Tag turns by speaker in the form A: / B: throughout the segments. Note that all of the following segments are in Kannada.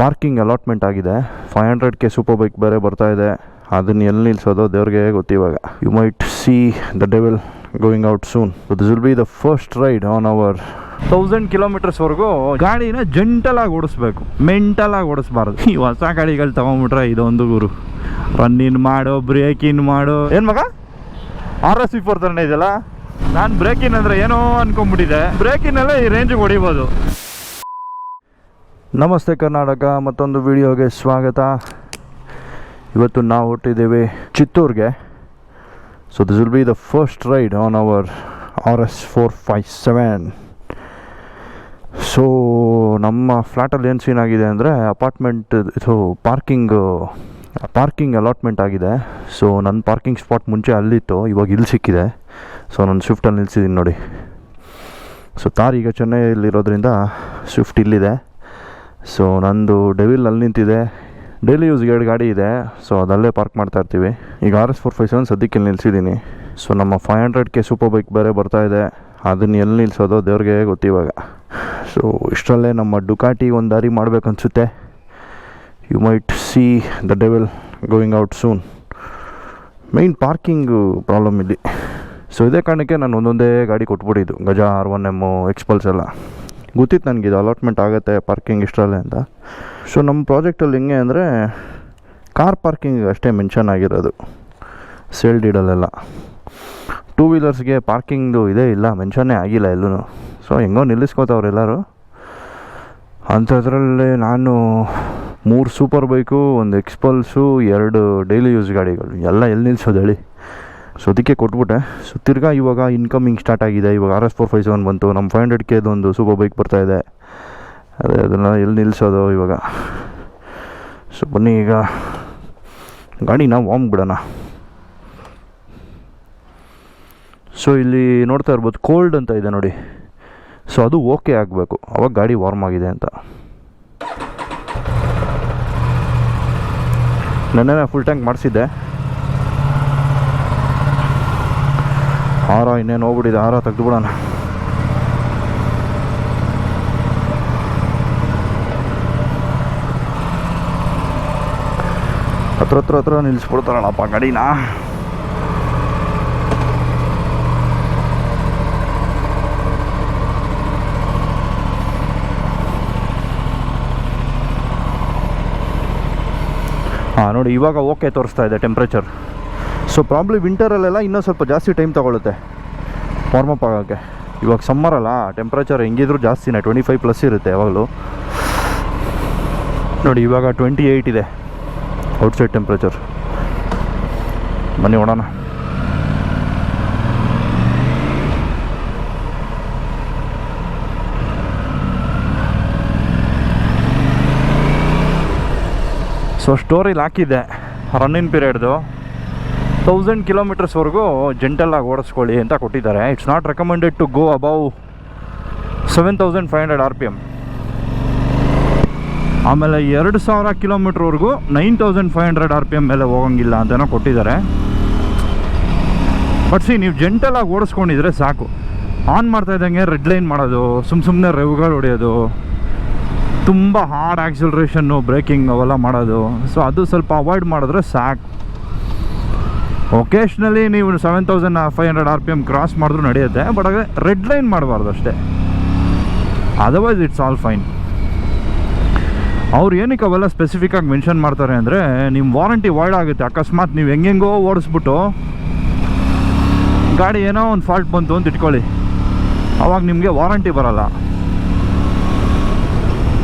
A: ಪಾರ್ಕಿಂಗ್ ಅಲಾಟ್ಮೆಂಟ್ ಆಗಿದೆ. Five hundred K super bike ಬೇರೆ ಬರ್ತಾ ಇದೆ. ಅದನ್ನ ಎಲ್ಲಿ ನಿಲ್ಸೋದು ದೇವ್ರಿಗೆ ಗೊತ್ತು ಇವಾಗ. You might see the devil going out soon this will be the first ride on our thousand ಕಿಲೋಮೀಟರ್ಸ್ವರೆಗೂ ಗಾಡಿನ ಜಂಟಲಾಗಿ ಓಡಿಸ್ಬೇಕು. ಮೆಂಟಲಾಗಿ ಓಡಿಸ್ಬಾರ್ದು. ಈ ಹೊಸ ಗಾಡಿಗಳು ತಗೊಂಬಿಟ್ರೆ ಇದೊಂದು ಗುರು. ರನ್ ಇನ್ ಮಾಡು ಬ್ರೇಕ್ ಇನ್ ಮಾಡು. ಏನು ಮಗ? ಆರ್ ಎಸ್ ಫೋರ್ ಥರನೇ ಇದೆಯಲ್ಲ? ನಾನು ಬ್ರೇಕ್ ಇನ್ ಅಂದರೆ ಏನೋ ಅನ್ಕೊಂಡ್ಬಿಟ್ಟಿದೆ ಬ್ರೇಕ್ ಇನ್ನೆಲ್ಲ ಈ ರೇಂಜ್ ಹೊಡಿಬೋದು. ನಮಸ್ತೆ ಕರ್ನಾಟಕ, ಮತ್ತೊಂದು ವಿಡಿಯೋಗೆ ಸ್ವಾಗತ. ಇವತ್ತು ನಾವು ಹೊಟ್ಟಿದ್ದೇವೆ ಚಿತ್ತೂರಿಗೆ. So this will be the first ride on our R S four five seven. So ನಮ್ಮ ಫ್ಲ್ಯಾಟಲ್ಲಿ ಏನು ಸೀನ್ ಆಗಿದೆ ಅಂದರೆ ಅಪಾರ್ಟ್ಮೆಂಟ್ ಇದು ಪಾರ್ಕಿಂಗ್ ಪಾರ್ಕಿಂಗ್ ಅಲಾಟ್ಮೆಂಟ್ ಆಗಿದೆ. ಸೊ ನನ್ನ ಪಾರ್ಕಿಂಗ್ ಸ್ಪಾಟ್ ಮುಂಚೆ ಅಲ್ಲಿತ್ತು, ಇವಾಗ ಇಲ್ಲಿ ಸಿಕ್ಕಿದೆ. ಸೊ ನಾನು ಸ್ವಿಫ್ಟಲ್ಲಿ ನಿಲ್ಸಿದ್ದೀನಿ ನೋಡಿ. ಸೊ ತಾರೀಗ ಚೆನ್ನೈಯಲ್ಲಿರೋದ್ರಿಂದ ಸ್ವಿಫ್ಟ್ ಇಲ್ಲಿದೆ. ಸೊ ನಂದು ಡೆವಿಲ್ ಅಲ್ಲಿ ನಿಂತಿದೆ. ಡೈಲಿ ಯೂಸ್ಗೆ ಎರಡು ಗಾಡಿ ಇದೆ. ಸೊ ಅದಲ್ಲೇ ಪಾರ್ಕ್ ಮಾಡ್ತಾ ಇರ್ತೀವಿ. ಈಗ R S four five seven ಸದ್ಯಕ್ಕೆ ಇಲ್ಲಿ ನಿಲ್ಸಿದ್ದೀನಿ. ಸೊ ನಮ್ಮ five hundred K super bike ಬೇರೆ ಬರ್ತಾ ಇದೆ. ಅದನ್ನ ಎಲ್ಲಿ ನಿಲ್ಸೋದು ದೇವ್ರಿಗೆ ಗೊತ್ತಿವಾಗ ಸೊ ಇಷ್ಟರಲ್ಲೇ ನಮ್ಮ ಡುಕಾಟಿ ಒಂದು ದಾರಿ ಮಾಡಬೇಕು ಅನಿಸುತ್ತೆ you might see the devil going out soon main parking problem ಇಲ್ಲಿ. ಸೊ ಇದೇ ಕಾರಣಕ್ಕೆ ನಾನು ಒಂದೊಂದೇ ಗಾಡಿ ಕೊಟ್ಬಿಟ್ಟಿದ್ದು. ಗಜ ಆರ್ ಒನ್ ಎಮ್ಮು ಎಕ್ಸ್ಪಲ್ಸ್ ಎಲ್ಲ. ಗೊತ್ತಿತ್ತು ನನಗೆ ಇದು ಅಲಾಟ್ಮೆಂಟ್ ಆಗುತ್ತೆ ಪಾರ್ಕಿಂಗ್ ಇಷ್ಟರಲ್ಲೇ ಅಂತ. ಸೊ ನಮ್ಮ ಪ್ರಾಜೆಕ್ಟಲ್ಲಿ ಹೆಂಗೆ ಅಂದರೆ ಕಾರ್ ಪಾರ್ಕಿಂಗ್ ಅಷ್ಟೇ ಮೆನ್ಷನ್ ಆಗಿರೋದು ಸೇಲ್ ಡೀಡಲ್ಲೆಲ್ಲ ಟೂ ವೀಲರ್ಸ್ಗೆ ಪಾರ್ಕಿಂಗ್ದು ಇದೇ ಇಲ್ಲ ಮೆನ್ಷನ್ನೇ ಆಗಿಲ್ಲ ಎಲ್ಲೂ ಸೊ ಹೆಂಗೋ ನಿಲ್ಲಿಸ್ಕೋತವ್ರು ಎಲ್ಲರೂ. ಅಂಥದ್ರಲ್ಲಿ ನಾನು ಮೂರು ಸೂಪರ್ ಬೈಕು ಒಂದು ಎಕ್ಸ್ಪಲ್ಸು ಎರಡು ಡೈಲಿ ಯೂಸ್ ಗಾಡಿಗಳು, ಎಲ್ಲ ಎಲ್ಲಿ ನಿಲ್ಲಿಸೋದು ಹೇಳಿ. ಸೊ ಅದಕ್ಕೆ ಕೊಟ್ಬಿಟ್ಟೆ. ಸೊ ತಿರ್ಗಾ ಇವಾಗ ಇನ್ಕಮಿಂಗ್ ಸ್ಟಾರ್ಟ್ ಆಗಿದೆ. ಇವಾಗ R S four five seven ಬಂತು. ನಮ್ಮ ಫೈವ್ ಹಂಡ್ರೆಡ್ ಕೆದು ಒಂದು ಸೂಪರ್ ಬೈಕ್ ಬರ್ತಾ ಇದೆ. ಅದೇ ಅದನ್ನು ಎಲ್ಲಿ ನಿಲ್ಲಿಸೋದು ಇವಾಗ? ಸೊ ಬನ್ನಿ ಈಗ. ಗಾಡಿನ ವಾಮ್ ಬಿಡೋಣ. ಸೊ ಇಲ್ಲಿ ನೋಡ್ತಾ ಇರ್ಬೋದು ಕೋಲ್ಡ್ ಅಂತ ಇದೆ ನೋಡಿ. ಸೊ ಅದು ಓಕೆ ಆಗಬೇಕು. ಅವಾಗ ಗಾಡಿ ವಾರ್ಮ್ ಆಗಿದೆ ಅಂತ. ನೆನ್ನೆ ಫುಲ್ ಟ್ಯಾಂಕ್ ಮಾಡಿಸಿದ್ದೆ. ಹಾರ ಇನ್ನೇನು ಹೋಗ್ಬಿಟ್ಟಿದೆ ಹಾರ ತೆಗ್ದು ಬಿಡೋಣ ಹತ್ರ ಹತ್ರ ಹತ್ರ ನಿಲ್ಲಿಸ್ಬಿಡ್ತಾರಲ್ಲಪ್ಪ ಗಾಡಿನ. ಹಾಂ ನೋಡಿ, ಇವಾಗ ಓಕೆ ತೋರಿಸ್ತಾ ಇದೆ ಟೆಂಪ್ರೇಚರ್ ಸೊ ಪ್ರಾಬ್ಲಿ ವಿಂಟರಲ್ಲೆಲ್ಲ ಇನ್ನೂ ಸ್ವಲ್ಪ ಜಾಸ್ತಿ ಟೈಮ್ ತೊಗೊಳುತ್ತೆ. ವಾರ್ಮಪ್ ಆಗೋಕ್ಕೆ. ಇವಾಗ ಸಮ್ಮರಲ್ಲ ಟೆಂಪ್ರೇಚರ್ ಹೆಂಗಿದ್ರು ಜಾಸ್ತಿನೇ ಟ್ವೆಂಟಿ ಫೈವ್ ಪ್ಲಸ್ ಇರುತ್ತೆ ಯಾವಾಗಲೂ. ನೋಡಿ, ಇವಾಗ ಟ್ವೆಂಟಿ ಏಯ್ಟ್ ಇದೆ ಔಟ್ಸೈಡ್ ಟೆಂಪ್ರೇಚರ್ ಬನ್ನಿ ನೋಡೋಣ. ಸೊ ಸ್ಟೋರಿಲಿ ಹಾಕಿದ್ದೆ ರನ್ನಿಂಗ್ ಪೀರಿಯಡ್ದು ತೌಸಂಡ್ ಕಿಲೋಮೀಟರ್ಸ್ವರೆಗೂ ಜೆಂಟಲ್ಲಾಗಿ ಓಡಿಸ್ಕೊಳ್ಳಿ ಅಂತ ಕೊಟ್ಟಿದ್ದಾರೆ. It's not recommended to go above seven thousand five hundred R P M ಆಮೇಲೆ ಎರಡು ಸಾವಿರ ಕಿಲೋಮೀಟ್ರ್ವರೆಗೂ nine thousand five hundred R P M ಮೇಲೆ ಹೋಗಂಗಿಲ್ಲ ಅಂತನೋ ಕೊಟ್ಟಿದ್ದಾರೆ. ಬಟ್ ಸಿ ನೀವು ಜೆಂಟಲಾಗಿ ಓಡಿಸ್ಕೊಂಡಿದ್ರೆ ಸಾಕು. ಆನ್ ಮಾಡ್ತಾ ಇದ್ದಂಗೆ ರೆಡ್ ಲೈನ್ ಮಾಡೋದು ಸುಮ್ಮ ಸುಮ್ಮನೆ ರೆವ್ಗಳು ಹೊಡೆಯೋದು, ತುಂಬ ಹಾರ್ಡ್ ಆಕ್ಸಿಲ್ರೇಷನ್ನು ಬ್ರೇಕಿಂಗ್ ಅವೆಲ್ಲ ಮಾಡೋದು. ಸೊ ಅದು ಸ್ವಲ್ಪ ಅವಾಯ್ಡ್ ಮಾಡಿದ್ರೆ ಸಾಕು. ಒಕೇಶ್ನಲಿ ನೀವು seven thousand five hundred R P M cross ಮಾಡಿದ್ರು ನಡೆಯುತ್ತೆ ಬಟ್ ಅದೇ ರೆಡ್ ಲೈನ್ ಮಾಡಬಾರ್ದು ಅಷ್ಟೇ. ಅದರ್ವೈಸ್ ಇಟ್ಸ್ ಆಲ್ ಫೈನ್ ಅವ್ರು ಏನಕ್ಕೆ ಅವೆಲ್ಲ ಸ್ಪೆಸಿಫಿಕ್ಕಾಗಿ ಮೆನ್ಷನ್ ಮಾಡ್ತಾರೆ ಅಂದರೆ ನಿಮ್ಮ ವಾರಂಟಿ ವಾಯ್ಡ್ ಆಗುತ್ತೆ. ಅಕಸ್ಮಾತ್ ನೀವು ಹೆಂಗೆಂಗೋ ಓಡಿಸ್ಬಿಟ್ಟು ಗಾಡಿ ಏನೋ ಒಂದು ಫಾಲ್ಟ್ ಬಂತು ಅಂತ ಇಟ್ಕೊಳ್ಳಿ. ಅವಾಗ ನಿಮಗೆ ವಾರಂಟಿ ಬರಲ್ಲ.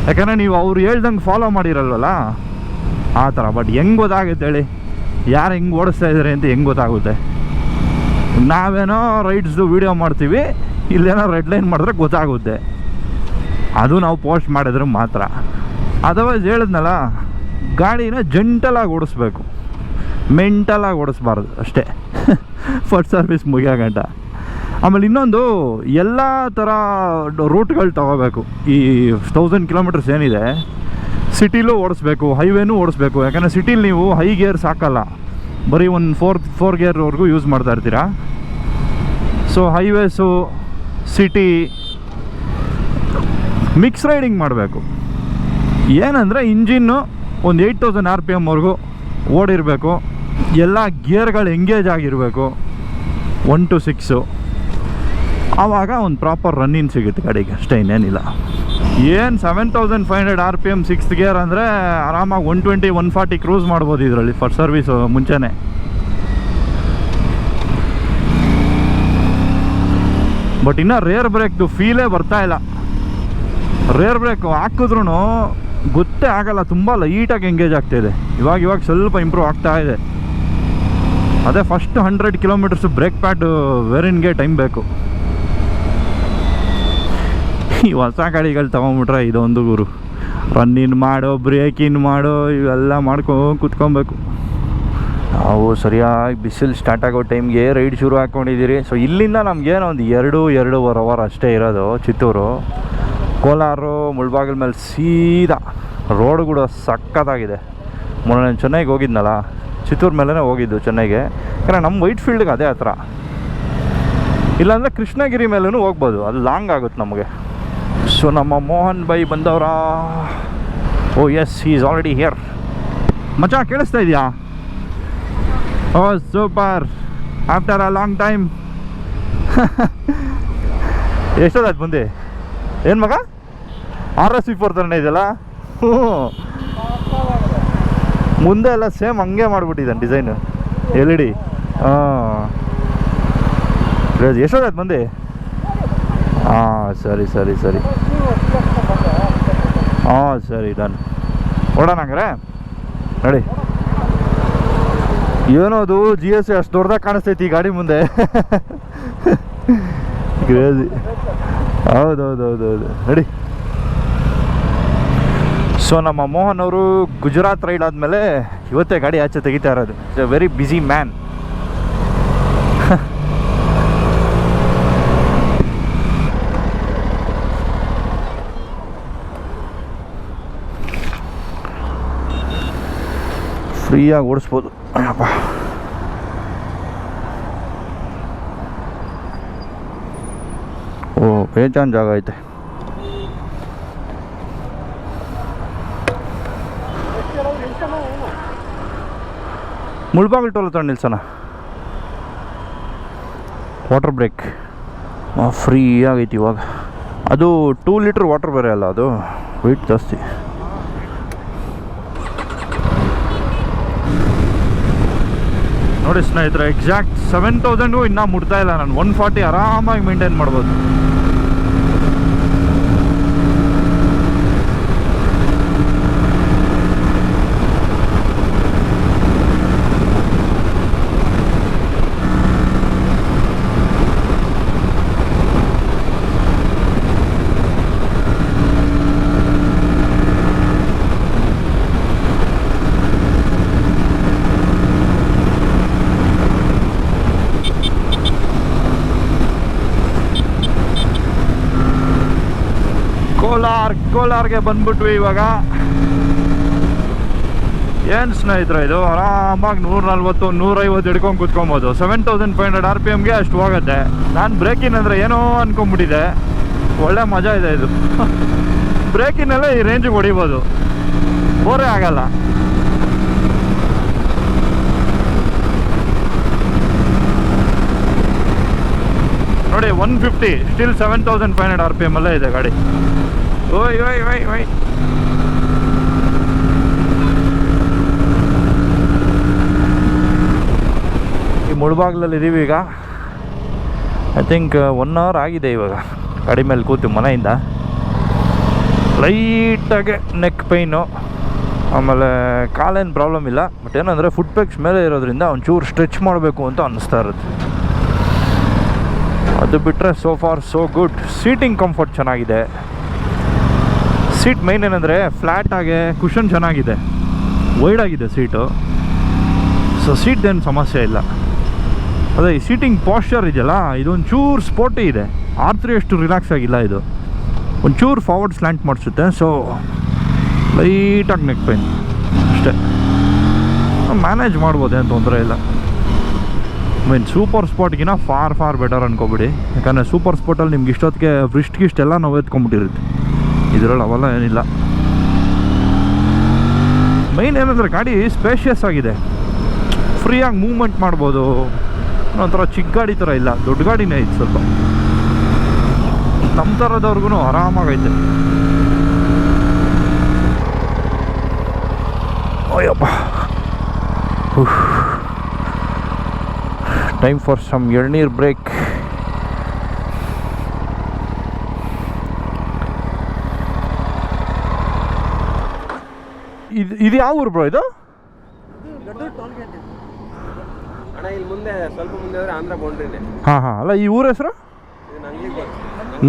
A: ಯಾಕಂದರೆ ನೀವು ಅವ್ರು ಹೇಳ್ದಂಗೆ ಫಾಲೋ ಮಾಡಿರಲ್ವಲ್ಲ? ಆ ಥರ ಬಟ್ ಹೆಂಗೆ ಗೊತ್ತಾಗುತ್ತೆ ಹೇಳಿ? ಯಾರು ಹೆಂಗೆ ಓಡಿಸ್ತಾ ಇದ್ದಾರೆ ಅಂತ ಹೆಂಗೆ ಗೊತ್ತಾಗುತ್ತೆ. ನಾವೇನೋ ರೈಡ್ಸ್ದು ವೀಡಿಯೋ ಮಾಡ್ತೀವಿ, ಇಲ್ಲೇನೋ ರೆಡ್ ಲೈನ್ ಮಾಡಿದ್ರೆ ಗೊತ್ತಾಗುತ್ತೆ. ಅದು ನಾವು ಪೋಸ್ಟ್ ಮಾಡಿದ್ರೆ ಮಾತ್ರ. ಅದರ್ವೈಸ್ ಹೇಳಿದ್ನಲ್ಲ, ಗಾಡಿನ ಜಂಟಲಾಗಿ ಓಡಿಸ್ಬೇಕು. ಮೆಂಟಲಾಗಿ ಓಡಿಸ್ಬಾರ್ದು ಅಷ್ಟೇ. ಫಸ್ಟ್ ಸರ್ವಿಸ್ ಮುಗಿಯೋ ಗಂಟ. ಆಮೇಲೆ ಇನ್ನೊಂದು, ಎಲ್ಲ ಥರ ರೂಟ್ಗಳು ತಗೋಬೇಕು. ಈ ತೌಸಂಡ್ ಕಿಲೋಮೀಟರ್ಸ್ ಏನಿದೆ ಸಿಟಿಲೂ ಓಡಿಸ್ಬೇಕು, ಹೈವೇನೂ ಓಡಿಸ್ಬೇಕು. ಯಾಕಂದರೆ ಸಿಟಿಲಿ ನೀವು ಹೈ ಗೇರ್ ಸಾಕಲ್ಲ. ಬರೀ ಒಂದು ಫೋರ್ ಫೋರ್ ಗೇರ್ವರೆಗೂ ಯೂಸ್ ಮಾಡ್ತಾ ಇರ್ತೀರಾ? So highways city mix riding ಮಾಡಬೇಕು. ಏನಂದರೆ ಇಂಜಿನ್ನು ಒಂದು ಏಯ್ಟ್ ತೌಸಂಡ್ ಆರ್ ಪಿ ಎಮ್ವರೆಗೂ ಓಡಿರಬೇಕು. ಎಲ್ಲ ಗೇರ್ಗಳು ಎಂಗೇಜ್ ಆಗಿರಬೇಕು. ಒನ್ ಟು ಸಿಕ್ಸು ಆವಾಗ ಒಂದು ಪ್ರಾಪರ್ ರನ್ನಿಂಗ್ ಸಿಗುತ್ತೆ ಗಾಡಿಗೆ. ಅಷ್ಟೇ ಇನ್ನೇನಿಲ್ಲ. ಏನು seven thousand five hundred R P M six gear ಅಂದರೆ ಆರಾಮಾಗಿ one twenty one forty cruise ಮಾಡ್ಬೋದು ಇದರಲ್ಲಿ ಫಸ್ಟ್ ಸರ್ವಿಸು ಮುಂಚೆನೇ. ಬಟ್ ಇನ್ನು ರೇರ್ ಬ್ರೇಕ್ದು ಫೀಲೇ ಬರ್ತಾ ಇಲ್ಲ. ರೇರ್ ಬ್ರೇಕ್ ಹಾಕಿದ್ರೂ ಗೊತ್ತೇ ಆಗಲ್ಲ, ತುಂಬ ಲೈಟಾಗಿ ಎಂಗೇಜ್ ಆಗ್ತಾಯಿದೆ ಇವಾಗ ಇವಾಗ ಸ್ವಲ್ಪ ಇಂಪ್ರೂವ್ ಆಗ್ತಾ ಇದೆ. ಅದೇ first hundred kilometres brake pad ವೇರಿನ್ಗೆ time ಬೇಕು. ಈ ಹೊಸ ಗಾಡಿಗಳು ತೊಗೊಂಬಿಟ್ರೆ ಇದೊಂದು ಗುರು. ರನ್ನಿನ್ ಮಾಡೋ ಬ್ರೇಕಿನ್ ಮಾಡೋ, ಇವೆಲ್ಲ ಮಾಡ್ಕೊಂಡು ಕುತ್ಕೊಬೇಕು. ನಾವು ಸರಿಯಾಗಿ ಬಿಸಿಲು ಸ್ಟಾರ್ಟ್ ಆಗೋ ಟೈಮ್ಗೆ ರೈಡ್ ಶುರು ಹಾಕ್ಕೊಂಡಿದ್ದೀರಿ ಸೊ ಇಲ್ಲಿಂದ ನಮಗೇನೋ ಒಂದು ಎರಡು, ಎರಡೂವರೆ ಅವರ್ ಅಷ್ಟೇ ಇರೋದು ಚಿತ್ತೂರು. ಕೋಲಾರು, ಮುಳ್ಬಾಗಿಲ ಮೇಲೆ ಸೀದಾ ರೋಡ್ ಕೂಡ ಸಕ್ಕತ್ತಾಗಿದೆ ಮೊನ್ನೆ ನಾನು ಚೆನ್ನೈಗೆ ಹೋಗಿದ್ನಲ್ಲ, ಚಿತ್ತೂರು ಮೇಲೇ ಹೋಗಿದ್ದು ಚೆನ್ನೈಗೆ. ಯಾಕಂದರೆ ನಮ್ಮ ವೈಟ್ ಫೀಲ್ಡ್ಗೆ ಅದೇ ಹತ್ರ. ಇಲ್ಲಾಂದರೆ ಕೃಷ್ಣಗಿರಿ ಮೇಲೂ ಹೋಗ್ಬೋದು, ಅದು ಲಾಂಗ್ ಆಗುತ್ತೆ ನಮಗೆ. ಸೊ ನಮ್ಮ ಮೋಹನ್ ಬೈ ಬಂದವರ O S is already here ಮಜಾ ಕೇಳಿಸ್ತಾ ಇದೆಯಾ ಓ super after a long time ಎಷ್ಟೊತ್ತಾಯ್ತು ಮುಂದೆ ಏನು ಮಗ ಆರ್ ಎಸ್ ವಿ ಫೋರ್ ಇದೆಯಲ್ಲ ಹ್ಞೂ ಮುಂದೆ ಎಲ್ಲ ಸೇಮ್ ಹಂಗೆ ಮಾಡಿಬಿಟ್ಟಿದ್ದಾನೆ ಡಿಸೈನು ಎಲ್ ಇ ಡಿ ಹಾಂ ಎಷ್ಟೊತ್ತಾಯ್ತು ಮಂದಿ ಹಾಂ, ಸರಿ ಸರಿ ಸರಿ. ಹಾಂ, ಸರಿ, ಡನ್. ಕೊಡೋಣ ಹಂಗಾರೆ? ನೋಡಿ. ಏನೋ ಅದು ಜಿ ಎಸ್ ಅಷ್ಟು ದೊಡ್ಡದಾಗ ಕಾಣಿಸ್ತೈತಿ ಈ ಗಾಡಿ ಮುಂದೆ. ಕ್ರೇಜಿ ಹೌದೌದೌದೌದು. ನಡಿ. ಸೊ ನಮ್ಮ ಮೋಹನ್ ಅವರು ಗುಜರಾತ್ ರೈಡ್ ಆದಮೇಲೆ ಇವತ್ತೇ ಗಾಡಿ ಆಚೆ ತೆಗಿತಾ ಇರೋದು. It's a very busy man ಫ್ರೀಯಾಗಿ ಓಡಿಸ್ಬೋದು. ಅಯ್ಯಪ್ಪ ಓ, ಬೇಜಾನ್ ಜಾಗ ಐತೆ. ಮುಳ್ಬಾಗಿಲು ಟೋಲ್ ಹತ್ರ ನಿಲ್ಸೋಣ ವಾಟರ್ ಬ್ರೇಕ್ ಫ್ರೀ ಆಗೈತಿ ಇವಾಗ. ಅದು ಟೂ ಲೀಟ್ರ್ ವಾಟರ್ ಬೇರೆ ಅಲ್ಲ ಅದು? ವೆಯ್ಟ್ ಜಾಸ್ತಿ. ನೋಡಿ ಸ್ನೇಹಿತರೆ ಎಕ್ಸಾಕ್ಟ್ ಸೆವೆನ್ ತೌಸಂಡು ಇನ್ನೂ ಮುಟ್ತಾ ಇಲ್ಲ ನಾನು. ಒನ್ ಫಾರ್ಟಿ ಆರಾಮಾಗಿ ಮೇಂಟೈನ್ ಮಾಡ್ಬೋದು ಕೋಲಾರ್ ಕೋಲಾರ್ಗೆ ಬಂದ್ಬಿಟ್ವಿ ಇವಾಗ. ಏನು ಸ್ನೇಹಿತರೆ ಇದು? ಆರಾಮಾಗಿ ನೂರ ನಲ್ವತ್ತು ನೂರೈವತ್ತು ಹಿಡ್ಕೊಂಡು ಕುತ್ಕೊಬೋದು. Seven thousand five hundred R P ಎಮ್ಗೆ ಅಷ್ಟು ಹೋಗುತ್ತೆ. ನಾನು ಬ್ರೇಕಿನ್ ಅಂದರೆ ಏನೋ ಅಂದ್ಕೊಂಬಿಟ್ಟಿದೆ ಒಳ್ಳೆ ಮಜಾ ಇದೆ ಇದು. ಬ್ರೇಕಿನಲ್ಲೇ ಈ ರೇಂಜಿಗೆ ಹೊಡಿಬೋದು. ಬೋರೇ ಆಗಲ್ಲ. ನೋಡಿ one fifty still seven thousand five hundred R P M ಅಲ್ಲೇ ಇದೆ ಗಾಡಿ. ಓಯ್ oi, oi, oi. ಈ ಮುಳುಬಾಗ್ಲಲ್ಲಿ ಇದೀವಿ ಈಗ. ಐ ಥಿಂಕ್ ಒನ್ ಅವರ್ ಆಗಿದೆ ಇವಾಗ. ಗಾಡಿ ಮೇಲೆ ಕೂತು ಮನೆಯಿಂದ. ಲೈಟಾಗೆ ನೆಕ್ ಪೈನು ಆಮೇಲೆ ಕಾಲೇನು ಪ್ರಾಬ್ಲಮ್ ಇಲ್ಲ. ಬಟ್ ಏನಂದರೆ ಫುಡ್ ಪೆಕ್ಸ್ ಮೇಲೆ ಇರೋದ್ರಿಂದ ಒಂಚೂರು ಸ್ಟ್ರೆಚ್ ಮಾಡಬೇಕು ಅಂತ ಅನ್ನಿಸ್ತಾ ಇರುತ್ತೆ. ಅದು ಬಿಟ್ಟರೆ so far so good seating comfort ಚೆನ್ನಾಗಿದೆ. ಸೀಟ್ ಮೈನ್ ಏನಂದರೆ ಫ್ಲ್ಯಾಟಾಗೆ ಕುಷನ್ ಚೆನ್ನಾಗಿದೆ. ವೈಡ್ ಆಗಿದೆ ಸೀಟು ಸೊ ಸೀಟ್ದೇನು ಸಮಸ್ಯೆ ಇಲ್ಲ. ಅದೇ, ಈ ಸೀಟಿಂಗ್ ಪಾಶ್ಚರ್ ಇದೆಯಲ್ಲ ಇದೊಂದು ಚೂರು ಸ್ಪೋರ್ಟಿ ಇದೆ. ಆರ್ ತ್ರೀ ಅಷ್ಟು ರಿಲ್ಯಾಕ್ಸ್ ಆಗಿಲ್ಲ ಇದು. ಒಂಚೂರು ಫಾರ್ವರ್ಡ್ ಸ್ಲ್ಯಾಂಟ್ ಮಾಡಿಸುತ್ತೆ. ಸೊ ಲೈಟಾಗಿ ನೆಕ್ ಪೈನ್ ಅಷ್ಟೇ. ಮ್ಯಾನೇಜ್ ಮಾಡ್ಬೋದು, ಏನು ತೊಂದರೆ ಇಲ್ಲ. ಮೀನ್ ಸೂಪರ್ ಸ್ಪಾಟ್ಗಿನ ಫಾರ್ ಫಾರ್ ಬೆಟರ್ ಅನ್ಕೋಬಿಡಿ. ಯಾಕಂದರೆ ಸೂಪರ್ ಸ್ಪಾಟಲ್ಲಿ ನಿಮ್ಗೆ ಇಷ್ಟೊತ್ತಿಗೆ ಗಿಸ್ಟ್ ಎಲ್ಲ ನಾವು ಎತ್ಕೊಂಡ್ಬಿಟ್ಟಿರುತ್ತೆ. ಇದರಲ್ಲಿ ಅವೆಲ್ಲ ಏನಿಲ್ಲ. ಮೈನ್ ಏನಂದರೆ ಗಾಡಿ ಸ್ಪೇಷಿಯಸ್ ಆಗಿದೆ. ಫ್ರೀಯಾಗಿ ಮೂವ್ಮೆಂಟ್ ಮಾಡ್ಬೋದು. ಒಂಥರ ಚಿಕ್ಕ ಗಾಡಿ ಥರ ಇಲ್ಲ, ದೊಡ್ಡ ಗಾಡಿನೇ ಐತೆ ಸ್ವಲ್ಪ. ನಮ್ಮ ಥರದವ್ರಿಗೂ ಆರಾಮಾಗೈತೆ. ಅಯ್ಯಪ್ಪ. ಟೈಮ್ ಫಾರ್ ಸಮ್ ಎಳ್ನೀರು ಬ್ರೇಕ್ ಇದು ಯಾವ ಊರು ಬ್ರೋ ಇದು?
B: ಅಣ್ಣ ಇಲ್ಲಿ ಮುಂದೆ ಸ್ವಲ್ಪ ಮುಂದೆ ಹೋದ್ರೆ ಆಂಧ್ರ ಬೌಂಡ್ರಿನೇ
A: ಹಾಂ ಹಾಂ. ಅಲ್ಲ ಈ ಊರ ಹೆಸರು?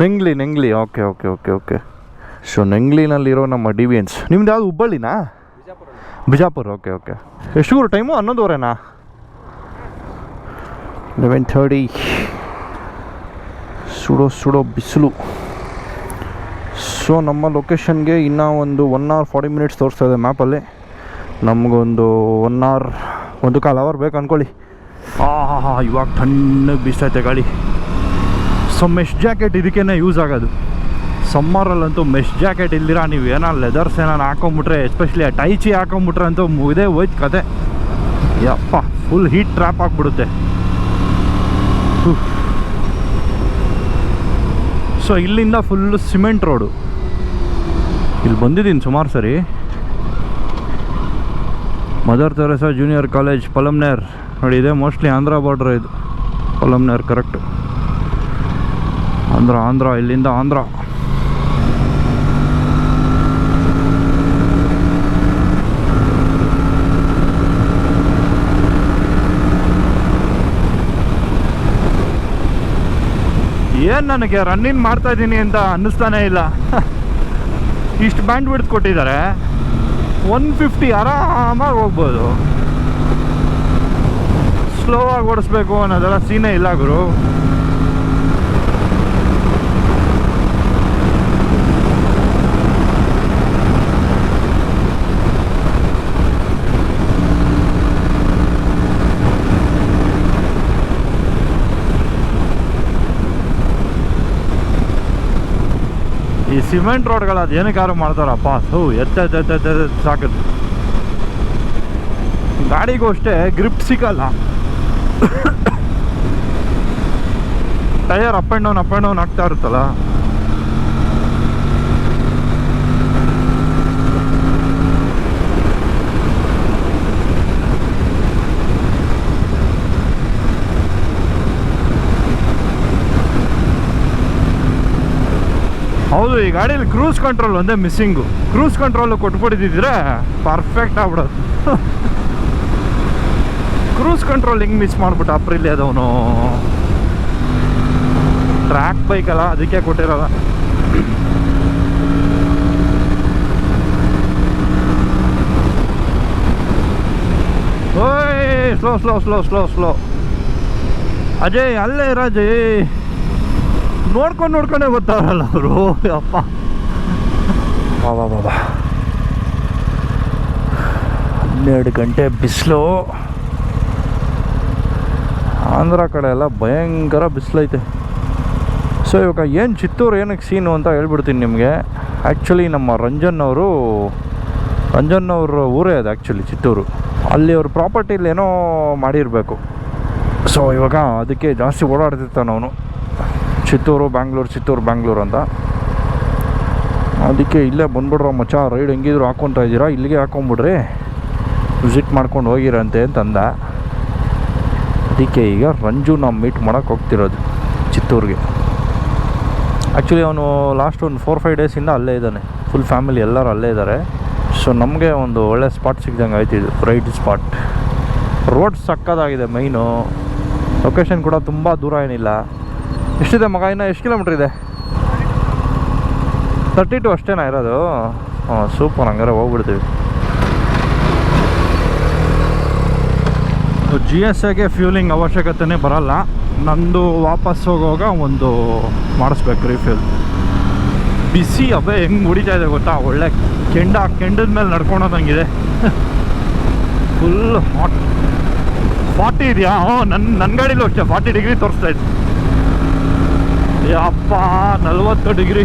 A: Nengli Nengli okay okay okay okay. So ನೆಂಗ್ಲಿನಲ್ಲಿರೋ ನಮ್ಮ ಡಿವಿಯನ್ಸ್ ನಿಮ್ದು ಯಾವುದು ಹುಬ್ಬಳ್ಳಿನಾ?
B: Bijapur
A: Bijapur okay okay. ಎಷ್ಟು ಊರು ಟೈಮು? ಹನ್ನೊಂದುವರೆನಾ? ಲೆವೆನ್ ಥರ್ಟಿ ಸುಡೋ ಸುಡೋ ಬಿಸಿಲು. ಸೊ ನಮ್ಮ ಲೊಕೇಶನ್ಗೆ ಇನ್ನೂ ಒಂದು ಒನ್ ಅವರ್ ಫಾರ್ಟಿ ಮಿನಿಟ್ಸ್ ತೋರಿಸ್ತಾ ಇದೆ ಮ್ಯಾಪಲ್ಲಿ ನಮಗೊಂದು ಒನ್ ಅವರ್ ಒಂದು ಕಾಲ್ ಅವರ್ ಬೇಕು ಅಂದ್ಕೊಳ್ಳಿ ಹಾಂ ಹಾಂ ಹಾಂ ಇವಾಗ ತಣ್ಣಗೆ ಬೀಸ್ತೈತೆ ಗಾಳಿ. ಸೊ ಮೆಶ್ ಜಾಕೆಟ್ ಇದಕ್ಕೇ ಯೂಸ್ ಆಗೋದು. ಸಮ್ಮರಲ್ಲಂತೂ ಮೆಶ್ ಜಾಕೆಟ್ ಇಲ್ದಿರ ನೀವು ಏನೋ ಲೆದರ್ಸ್ ಏನಾರು ಹಾಕೊಂಬಿಟ್ರೆ ಎಸ್ಪೆಷಲಿ ಟೈಚಿ ಹಾಕೊಂಬಿಟ್ರೆ ಅಂತೂ ಇದೇ ಹೋಯ್ತು ಕತೆ. ಯಪ್ಪ ಫುಲ್ ಹೀಟ್ ಟ್ರ್ಯಾಪ್ ಆಗಿಬಿಡುತ್ತೆ. ಸೊ ಇಲ್ಲಿಂದ ಫುಲ್ಲು ಸಿಮೆಂಟ್ ರೋಡು ಇಲ್ಲಿ ಬಂದಿದ್ದೀನಿ ಸುಮಾರು ಸರಿ. Mother Teresa junior college Palamaner ನೋಡಿ, ಇದೆ ಮೋಸ್ಟ್ಲಿ ಆಂಧ್ರ ಬಾರ್ಡ್ರ್ ಇದು. ಪಲಮ್ನೇರ್ ಕರೆಕ್ಟ್ ಆಂಧ್ರ ಆಂಧ್ರ ಇಲ್ಲಿಂದ ಆಂಧ್ರ ಏನು ನನಗೆ ರನ್ನಿಂಗ್ ಮಾಡ್ತಾ ಇದ್ದೀನಿ ಅಂತ ಅನ್ನಿಸ್ತಾನೇ ಇಲ್ಲ. ಇಷ್ಟು ಬ್ಯಾಂಡ್ ಬಿಡ್ದು ಕೊಟ್ಟಿದ್ದಾರೆ. ಒನ್ ಫಿಫ್ಟಿ ಆರಾಮಾಗಿ ಹೋಗ್ಬೋದು. ಸ್ಲೋ ಆಗಿ ಓಡಿಸ್ಬೇಕು ಅನ್ನೋದೆಲ್ಲ ಸೀನೇ ಇಲ್ಲ ಗುರು. ಸಿಮೆಂಟ್ ರೋಡ್ಗಳು ಅದು ಏನಕ್ಕಾರು ಮಾಡ್ತಾರಪ್ಪ? ಹೂ ಎತ್ತ ಸಾಕದು ಗಾಡಿಗೂ ಅಷ್ಟೇ ಗ್ರಿಪ್ ಸಿಕ್ಕಲ್ಲ tyre up and down, up and down ಆಗ್ತಾ ಇರುತ್ತಲ್ಲ? ಈ ಕ್ರೂಸ್ ಕಂಟ್ರೋಲ್ ಒಂದೇ ಮಿಸ್ಸಿಂಗು ಕ್ರೂಸ್ ಕಂಟ್ರೋಲ್ ಕೊಟ್ಬಿಟ್ಟಿದ್ರೆ ಪರ್ಫೆಕ್ಟ್ ಆಗ್ಬಿಡೋದು. ಕ್ರೂಸ್ ಕಂಟ್ರೋಲ್ ಹೆಂಗೆ ಮಿಸ್ ಮಾಡ್ಬಿಟ್ಟ ಅಪ್ರಿಲಿ ಅದವನು ಟ್ರ್ಯಾಕ್ ಬೈಕ್ ಅಲ್ಲ, ಅದಕ್ಕೆ ಕೊಟ್ಟಿರಲ್ಲ. ಓಯ್ slow slow slow slow slow Ajay, ಅಲ್ಲೇ ರಾಜಯ್ ನೋಡ್ಕೊಂಡು ನೋಡ್ಕೊಂಡೆ ಗೊತ್ತಾಗಲ್ಲ ಅವರು. ಅಪ್ಪ ಬಾಬಾ ಬಾಬಾ ಹನ್ನೆರಡು ಗಂಟೆ ಬಿಸಿಲು. ಆಂಧ್ರ ಕಡೆ ಎಲ್ಲ ಭಯಂಕರ ಬಿಸಿಲೈತೆ. ಸೊ ಇವಾಗ ಏನು ಚಿತ್ತೂರು ಏನಕ್ಕೆ ಸೀನು ಅಂತ ಹೇಳ್ಬಿಡ್ತೀನಿ ನಿಮಗೆ. ಆ್ಯಕ್ಚುಲಿ ನಮ್ಮ ರಂಜನ್ ಅವರು ರಂಜನ್ ಅವ್ರ ಊರೇ ಅದು ಆ್ಯಕ್ಚುಲಿ ಚಿತ್ತೂರು. ಅಲ್ಲಿ ಅವ್ರ ಪ್ರಾಪರ್ಟಿಲಿ ಏನೋ ಮಾಡಿರಬೇಕು. ಸೊ ಇವಾಗ ಅದಕ್ಕೆ ಜಾಸ್ತಿ ಓಡಾಡ್ತಿರ್ತಾನೆ ಅವನು. ಚಿತ್ತೂರು, ಬ್ಯಾಂಗ್ಳೂರು ಚಿತ್ತೂರು, ಬ್ಯಾಂಗ್ಳೂರು ಅಂತ. ಅದಕ್ಕೆ ಇಲ್ಲೇ ಬಂದ್ಬಿಡ್ರಮ್ಮ ಮಚ್ಚ, ರೈಡ್ ಹೆಂಗಿದ್ರು ಹಾಕ್ಕೊತಾ ಇದ್ದೀರಾ? ಇಲ್ಲಿಗೆ ಹಾಕೊಂಬಿಡ್ರಿ. ವಿಸಿಟ್ ಮಾಡ್ಕೊಂಡು ಹೋಗಿರಂತೆ ಅಂತಂದ. ಅದಕ್ಕೆ ಈಗ ರಂಜು ನಾವು ಮೀಟ್ ಮಾಡೋಕ್ಕೆ ಹೋಗ್ತಿರೋದು ಚಿತ್ತೂರಿಗೆ. ಆ್ಯಕ್ಚುಲಿ ಅವನು ಲಾಸ್ಟ್ ಒಂದು ಫೋರ್ ಫೈವ್ ಡೇಸಿಂದ ಅಲ್ಲೇ ಇದ್ದಾನೆ. ಫುಲ್ ಫ್ಯಾಮಿಲಿ ಎಲ್ಲರೂ ಅಲ್ಲೇ ಇದ್ದಾರೆ ಸೊ ನಮಗೆ ಒಂದು ಒಳ್ಳೆ ಸ್ಪಾಟ್ ಸಿಗ್ದಂಗೆ ಆಯ್ತು ಇದು ರೈಟ್ ಸ್ಪಾಟ್ ರೋಡ್ ಸಕ್ಕದಾಗಿದೆ ಮೈನು ಲೊಕೇಶನ್ ಕೂಡ ತುಂಬ ದೂರ ಏನಿಲ್ಲ. ಎಷ್ಟಿದೆ ಮಗ ಇನ್ನು? ಎಷ್ಟು ಕಿಲೋಮೀಟ್ರ್ ಇದೆ? ತರ್ಟಿ ಟು ಅಷ್ಟೇನಾ ಇರೋದು? ಹಾಂ ಸೂಪರ್ ಹಂಗಾರೆ ಹೋಗ್ಬಿಡ್ತೀವಿ. ಜಿ ಎಸ್ ಎಗೆ ಫ್ಯೂಲಿಂಗ್ ಅವಶ್ಯಕತೆನೇ ಬರಲ್ಲ. ನಂದು ವಾಪಸ್ ಹೋಗುವಾಗ ಒಂದು ಮಾಡಿಸ್ಬೇಕು ರೀಫ್ಯೂಲ್ ಬಿಸಿ ಅಬ್ಬೆ ಹೆಂಗೆ ಮುಡಿತಾ ಇದೆ ಗೊತ್ತಾ? ಒಳ್ಳೆ ಕೆಂಡ, ಕೆಂಡದ ಮೇಲೆ ನಡ್ಕೊಳೋದಂಗಿದೆ. ಫುಲ್ ಹಾಟ್ ಫಾರ್ಟಿ ಇದೆಯಾ? ಹ್ಞೂ ನನ್ನ ನನ್ನ ಗಾಡಿಲೂ ಅಷ್ಟೇ. ಫಾರ್ಟಿ ಡಿಗ್ರಿ ತೋರಿಸ್ತಾ ಇತ್ತು ಯಪ್ಪ ನಲ್ವತ್ತು ಡಿಗ್ರಿ.